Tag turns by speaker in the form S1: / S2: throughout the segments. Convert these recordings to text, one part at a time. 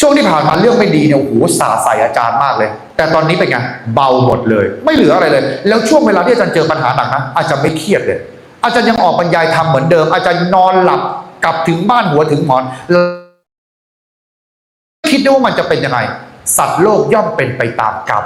S1: ช่วงที่ผ่านมาเรื่องไม่ดีเนี่ยโอ้โหสาใส่อาจารย์มากเลย แต่ตอนนี้เป็นไงเบาหมดเลย ไม่เหลืออะไรเลย แล้วช่วงเวลาที่อาจารย์เจอปัญหาหนักนะอาจารย์ไม่เครียดเลย อาจารย์ยังออกบรรยายทำเหมือนเดิม อาจารย์นอนหลับกลับถึงบ้านหัวถึงหมอนคิดได้ว่ามันจะเป็นยังไง สัตว์โลกย่อมเป็นไปตามกรรม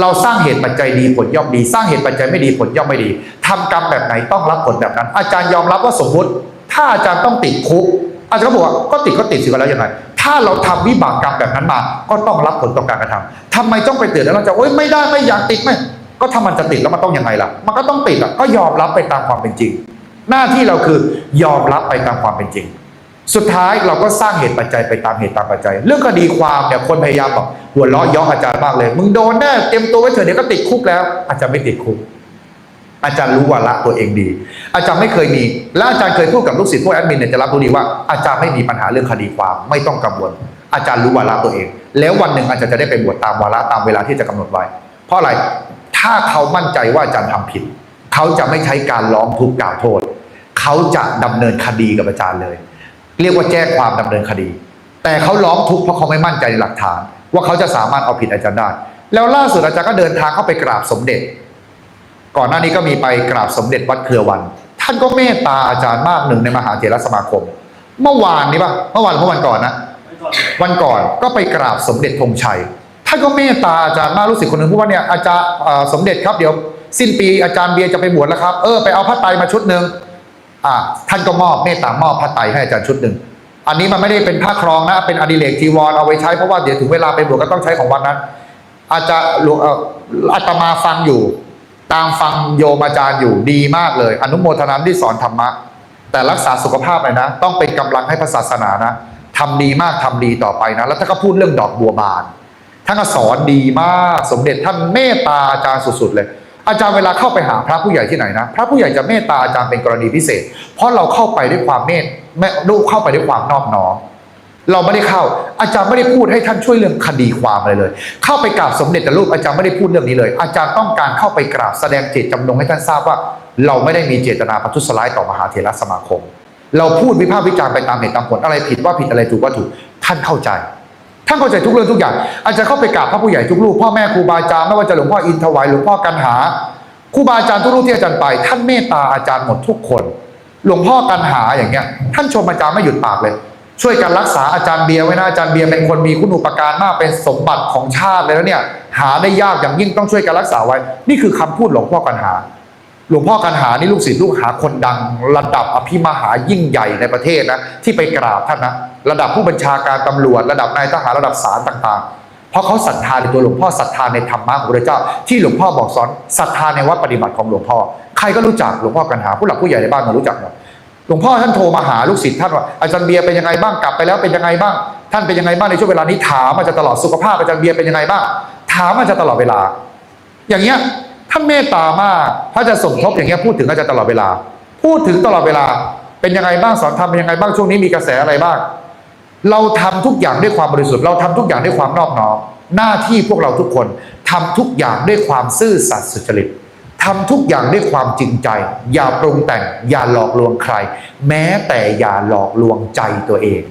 S1: เราสร้างเหตุปัจจัยดีผลย่อมดี สร้างเหตุปัจจัยไม่ดีผลย่อมไม่ดีทำกรรมแบบไหนต้องรับผลแบบนั้น อาจารย์ยอมรับว่าสมมติ ถ้าอาจารย์ต้องติดคุกอาจารย์ก็บอกว่าก็ติดก็ติดสิก็แล้วยังไง ถ้าเราทำวิบากกรรมแบบนั้นมา ก็ต้องรับผลต่อการกระทำทำไมต้องไปเตือนแล้วเราจะโอ๊ยไม่ได้ไม่อยากติดไม่ก็ถ้ามันจะติดแล้วมันต้องยังไงล่ะ มันก็ต้องติดอะก็ยอมรับไปตามความเป็นจริง หน้าที่เราคือยอมรับไปตามความเป็นจริง สุดท้ายเราก็สร้างเหตุปัจจัยไปตามเหตุตามปัจจัย เรื่องคดีความเนี่ยคนพยายามบอกหัวเราะเย้ออาจารย์มากเลย มึงโดนแน่เตรียมตัวไว้เถอะเดี๋ยวก็ติดคุกแล้ว อาจารย์ไม่ติดคุก อาจารย์รู้วาระตัวเองดี อาจารย์ไม่เคยมี และอาจารย์เคยพูดกับลูกศิษย์พวกแอดมินเนี่ยจะรับรู้ดีว่าอาจารย์ไม่มีปัญหาเรื่องคดีความไม่ต้องกังวล อาจารย์รู้วาระตัวเอง แล้ววันหนึ่งอาจารย์จะได้ไปบวชตามวาระตามเวลาที่จะกำหนดไว้ เพราะอะไรถ้าเขามั่นใจว่าอาจารย์ทำผิด เขาจะไม่ใช้การร้องทุกข์กล่าวโทษ เขาจะดำเนินคดีกับอาจารย์เลย เรียกว่าแจ้งความดำเนินคดี แต่เขาร้องทุกข์เพราะเขาไม่มั่นใจในหลักฐาน ว่าเขาจะสามารถเอาผิดอาจารย์ได้ แล้วล่าสุดอาจารย์ก็เดินทางเข้าไปกราบสมเด็จ ก่อนหน้านี้ก็มีไปกราบสมเด็จวัดเครือวัน ท่านก็เมตตาอาจารย์มากหนึ่งในมหาเถรสมาคม เมื่อวานนี้ปะเมื่อวานหรือเมื่อวันก่อนนะ วันก่อนก็ไปกราบสมเด็จธงชัย ท่านก็เมตตาอาจารย์มากรู้สึกคนหนึ่งพูดว่าเนี่ยอาจารย์เอ่อสมเด็จครับเดี๋ยว สิ้นปีอาจารย์เบียร์จะไปบวชแล้วครับ เออไปเอาผ้าไตรมาชุดหนึ่งอ่าท่านก็มอบเมตตามอบผ้าไตรให้อาจารย์ชุดหนึ่งอันนี้มันไม่ได้เป็นผ้าครองนะเป็นอดิเรกจีวรเอาไว้ใช้เพราะว่าเดี๋ยวถึงเวลาไปบวชก็ต้องใช้ของวัดนั้น อาจจะหลวงเอ่ออาตมาฟังอยู่ ตามฟังโยมอาจารย์อยู่ดีมากเลย อนุโมทนาที่สอนธรรมะ แต่รักษาสุขภาพเลยนะ ต้องเป็นกำลังให้พระศาสนานะทำดีมากทำดีต่อไปนะ แล้วท่านก็พูดเรื่องดอกบัวบานท่านก็สอนดีมากสมเด็จท่านเมตตาอาจารย์สุดๆเลย อาจารย์เวลาเข้าไปหาพระผู้ใหญ่ที่ไหนนะ พระผู้ใหญ่จะเมตตาอาจารย์เป็นกรณีพิเศษ เพราะเราเข้าไปด้วยความเมตแม่ลูเข้าไปด้วยความนอบน้อม เราไม่ได้เข้า อาจารย์ไม่ได้พูดให้ท่านช่วยเรื่องคดีความอะไรเลย เข้าไปกราบสมเด็จแต่ลูกอาจารย์ไม่ได้พูดเรื่องนี้เลย อาจารย์ต้องการเข้าไปกราบแสดงเจตจำนงให้ท่านทราบว่า เราไม่ได้มีเจตนาประทุษร้ายต่อมหาเถรสมาคม เราพูดวิพากษ์วิจารณ์ไปตามเหตุตามผลอะไรผิดว่าผิดอะไรถูกว่าถูกท่านเข้าใจท่านเข้าใจทุกเรื่องทุกอย่าง อาจจะเข้าไปกราบพระผู้ใหญ่ทุกรูปพ่อแม่ครูบาอาจารย์ไม่ว่าจะหลวงพ่ออินทวายหลวงพ่อกันหาครูบาอาจารย์ทุกรูปที่อาจารย์ไป ท่านเมตตาอาจารย์หมดทุกคน หลวงพ่อกันหาอย่างเงี้ย ท่านชมอาจารย์ไม่หยุดปากเลย ช่วยกันรักษาอาจารย์เบียร์ไว้นะอาจารย์เบียร์เป็นคนมีคุณอุปการมากเป็นสมบัติของชาติเลยแล้วเนี่ยหาได้ยากอย่างยิ่งต้องช่วยกันรักษาไว้ นี่คือคำพูดหลวงพ่อกันหา หลวงพ่อกันหานี่ลูกศิษย์ลูกหาคนดัง ระดับอภิมหายิ่งใหญ่ในประเทศนะที่ไปกราบท่านนะระดับผู้บัญชาการตำรวจ ระดับนายทหารระดับศาลต่างๆ เพราะเขาศรัทธาในตัวหลวงพ่อศรัทธาในธรรมะของพระเจ้า ที่หลวงพ่อบอกสอนศรัทธาในวัดปฏิบัติของหลวงพ่อ ใครก็รู้จักหลวงพ่อกันหาผู้หลักผู้ใหญ่ในบ้านเรารู้จักหมด หลวงพ่อท่านโทรมาหาลูกศิษย์ท่านว่าอาจารย์เบียร์เป็นยังไงบ้างกลับไปแล้วเป็นยังไงบ้าง ท่านเป็นยังไงบ้างในช่วงเวลานี้ถามอาจารย์ตลอดสุขภาพอาจารย์เบียร์เป็นยังไงบ้าง ถามอาจารย์ตลอดเวลา อย่างเงี้ยท่านเมตตามากถ้าจะสมทบอย่างเงี้ยพูดถึงอาจารย์ตลอดเวลา พูดถึงตลอดเวลาเป็นยังไงบ้างสอนทำเป็นยังไงบ้างช่วงนี้มีกระแสอะไรบ้าง เราทำทุกอย่างด้วยความบริสุทธิ์เราทำทุกอย่างด้วยความนอบน้อมหน้าที่พวกเราทุกคนทำทุกอย่างด้วยความซื่อสัตย์สุจริต ทำทุกอย่างด้วยความจริงใจ อย่าปรุงแต่ง อย่าหลอกลวงใคร แม้แต่อย่าหลอกลวงใจตัวเอง